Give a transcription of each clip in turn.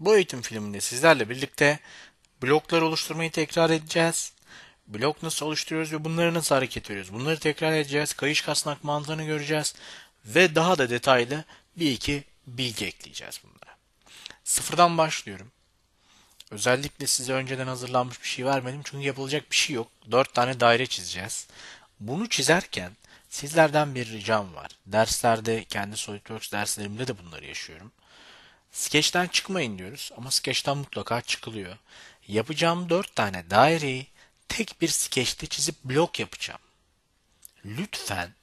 Bu eğitim filminde sizlerle birlikte bloklar oluşturmayı tekrar edeceğiz. Blok nasıl oluşturuyoruz ve bunları nasıl hareket ediyoruz? Bunları tekrar edeceğiz. Kayış kasnak mantığını göreceğiz. Ve daha da detaylı bir iki bilgi ekleyeceğiz bunlara. Sıfırdan başlıyorum. Özellikle size önceden hazırlanmış bir şey vermedim çünkü yapılacak bir şey yok. Dört tane daire çizeceğiz. Bunu çizerken sizlerden bir ricam var. Derslerde, kendi SolidWorks derslerimde de bunları yaşıyorum. Sketch'ten çıkmayın diyoruz ama Sketch'ten mutlaka çıkılıyor. Yapacağım dört tane daireyi tek bir Sketch'te çizip blok yapacağım. Lütfen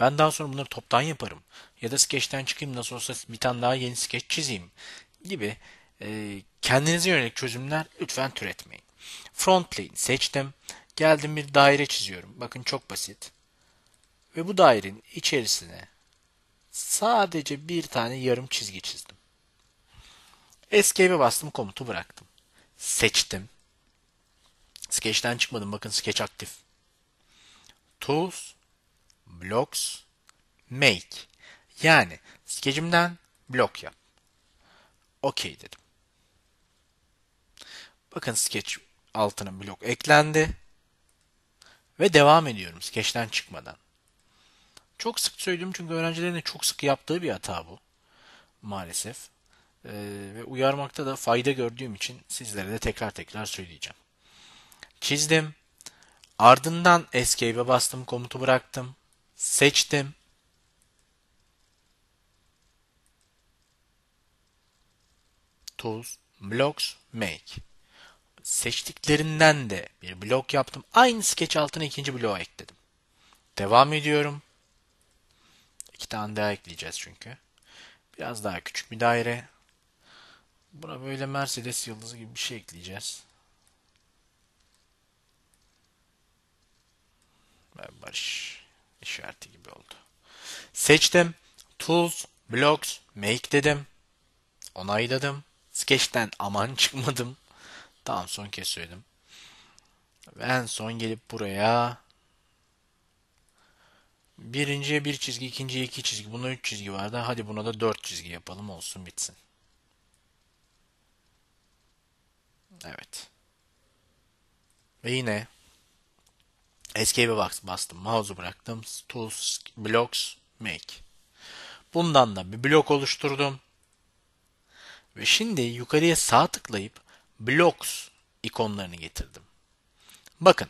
ben daha sonra bunları toptan yaparım. Ya da Sketch'ten çıkayım nasıl olsa bir tane daha yeni Sketch çizeyim gibi e, kendinize yönelik çözümler lütfen türetmeyin. Front plane seçtim. Geldim bir daire çiziyorum. Bakın çok basit. Ve bu dairenin içerisine sadece bir tane yarım çizgi çizdim. Escape'e bastım komutu bıraktım. Seçtim. Sketch'ten çıkmadım. Bakın Sketch aktif. Tools, Blocks, Make. Yani Sketch'imden blok yap. OK dedim. Bakın Sketch altına blok eklendi. Ve devam ediyorum Sketch'ten çıkmadan. Çok sık söylüyorum çünkü öğrencilerin de çok sık yaptığı bir hata bu. Maalesef. Ee, ve uyarmakta da fayda gördüğüm için sizlere de tekrar tekrar söyleyeceğim. Çizdim. Ardından Escape'e bastım, komutu bıraktım. Seçtim. Tools, Blocks, Make. Seçtiklerinden de bir blok yaptım. Aynı sketch altına ikinci bloğu ekledim. Devam ediyorum. İki tane daha ekleyeceğiz çünkü. Biraz daha küçük bir daire. Buna böyle Mercedes yıldızı gibi bir şey ekleyeceğiz. Ve barış işareti gibi oldu. Seçtim. Tools, Blocks, Make dedim. Onayladım. Sketch'ten aman çıkmadım. Tamam son kez söyledim. Ve en son gelip buraya birinciye bir çizgi, ikinciye iki çizgi. Buna üç çizgi vardı. Hadi buna da dört çizgi yapalım olsun bitsin. Evet. Ve yine Escape'e bastım. Mouse'u bıraktım. Tools, Blocks, Make. Bundan da bir blok oluşturdum. Ve şimdi yukarıya sağ tıklayıp Blocks ikonlarını getirdim. Bakın.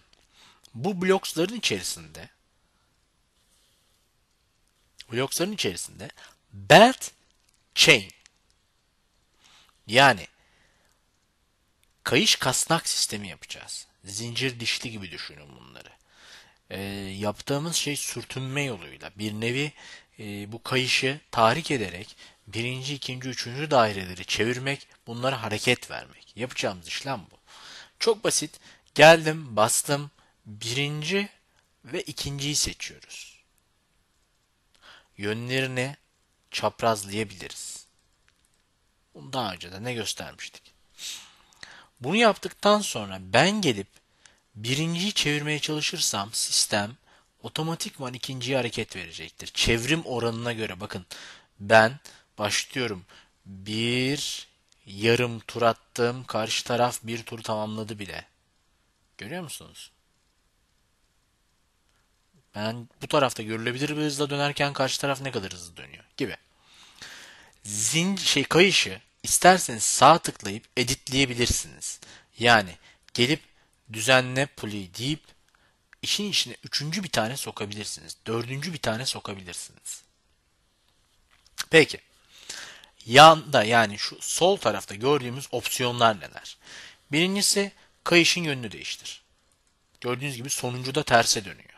Bu bloksların içerisinde bloksların içerisinde belt chain yani kayış kasnak sistemi yapacağız. Zincir dişli gibi düşünün bunları. E, yaptığımız şey sürtünme yoluyla bir nevi e, bu kayışı tahrik ederek birinci, ikinci, üçüncü daireleri çevirmek, bunlara hareket vermek. Yapacağımız işlem bu. Çok basit. Geldim, bastım. Birinci ve ikinciyi seçiyoruz. Yönlerini çaprazlayabiliriz. Bunu daha önce de ne göstermiştik. Bunu yaptıktan sonra ben gelip birinciyi çevirmeye çalışırsam sistem otomatikman ikinciye hareket verecektir. Çevrim oranına göre bakın ben başlıyorum. Bir yarım tur attım. Karşı taraf bir tur tamamladı bile. Görüyor musunuz? Ben bu tarafta görülebilir bir hızla dönerken karşı taraf ne kadar hızlı dönüyor gibi. Zin şey kayışı isterseniz sağ tıklayıp editleyebilirsiniz. Yani gelip düzenle pulley deyip işin içine üçüncü bir tane sokabilirsiniz. Dördüncü bir tane sokabilirsiniz. Peki. Yanda yani şu sol tarafta gördüğümüz opsiyonlar neler? Birincisi kayışın yönünü değiştir. Gördüğünüz gibi sonuncu da terse dönüyor.